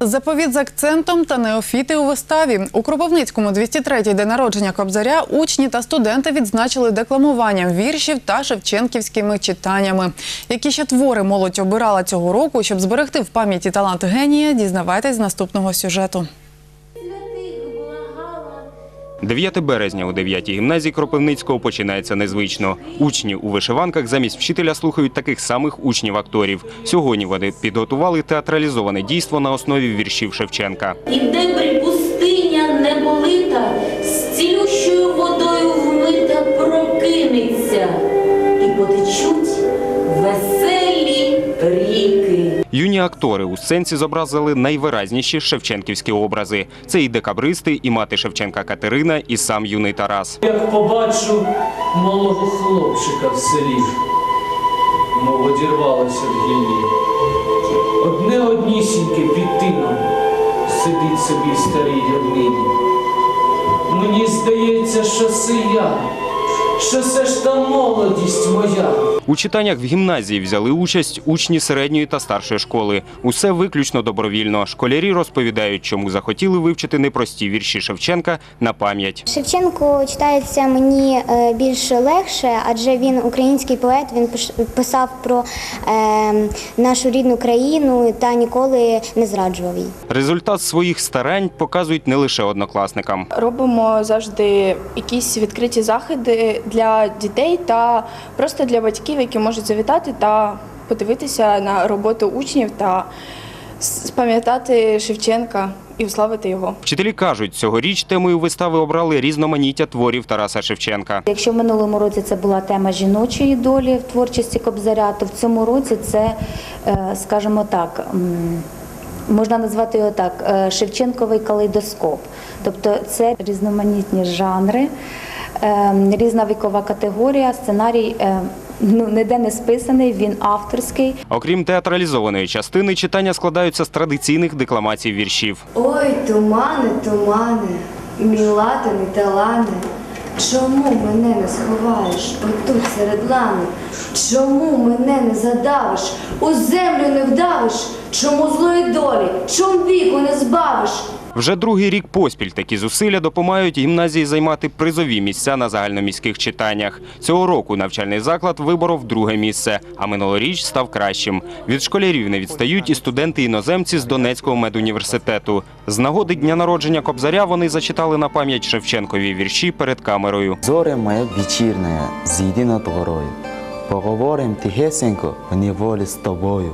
Заповіт з акцентом та неофіти у виставі. У Кропивницькому 203-й день народження Кобзаря учні та студенти відзначили декламуванням віршів та шевченківськими читаннями. Які ще твори молодь обирала цього року, щоб зберегти в пам'яті талант генія, дізнавайтесь з наступного сюжету. 9 березня у 9 гімназії Кропивницького починається незвично. Учні у вишиванках замість вчителя слухають таких самих учнів-акторів. Сьогодні вони підготували театралізоване дійство на основі віршів Шевченка. І припустиня пустиня неболита, Юні актори у сценці зобразили найвиразніші шевченківські образи. Це і декабристи, і мати Шевченка Катерина, і сам юний Тарас. Як побачу малого хлопчика в селі, мов одірвалося в гіллі. Одне однісіньке під тином сидить собі в старій гавнині. Мені здається, що це я, що це ж та молодість моя. У читаннях в гімназії взяли участь учні середньої та старшої школи. Усе виключно добровільно. Школярі розповідають, чому захотіли вивчити непрості вірші Шевченка на пам'ять. Шевченко читається мені е, більш легше, адже він український поет. Він писав про е, нашу рідну країну та ніколи не зраджував її. Результат своїх старань показують не лише однокласникам. Робимо завжди якісь відкриті заходи для дітей та просто для батьків, які можуть завітати та подивитися на роботу учнів та спам'ятати Шевченка і уславити його. Вчителі кажуть, цьогоріч темою вистави обрали різноманіття творів Тараса Шевченка. Якщо в минулому році це була тема жіночої долі в творчості Кобзаря, то в цьому році це, е, скажімо так, можна назвати його так, е, Шевченковий калейдоскоп. Тобто це різноманітні жанри, різна вікова категорія, сценарій е, ну, ніде не списаний, він авторський. Окрім театралізованої частини, читання складаються з традиційних декламацій віршів. Ой, тумани, тумани, мій латаний талане, чому мене не сховаєш отут серед лани? Чому мене не задавиш, у землю не вдавиш? Чому злої долі, чом віку не збавиш? Вже другий рік поспіль такі зусилля допомагають гімназії займати призові місця на загальноміських читаннях. Цього року навчальний заклад виборов друге місце, а минулоріч став кращим. Від школярів не відстають і студенти-іноземці з Донецького медуніверситету. З нагоди дня народження Кобзаря вони зачитали на пам'ять Шевченкові вірші перед камерою. Зоре моя вечірня, зійди над горою. Поговорим тихесенько в неволі з тобою.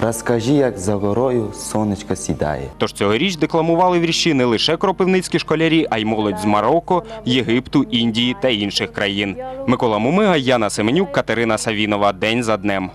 Розкажи, як за горою сонечко сідає. Тож цьогоріч декламували вірші не лише кропивницькі школярі, а й молодь з Марокко, Єгипту, Індії та інших країн. Микола Мумига, Яна Семенюк, Катерина Савінова. День за днем.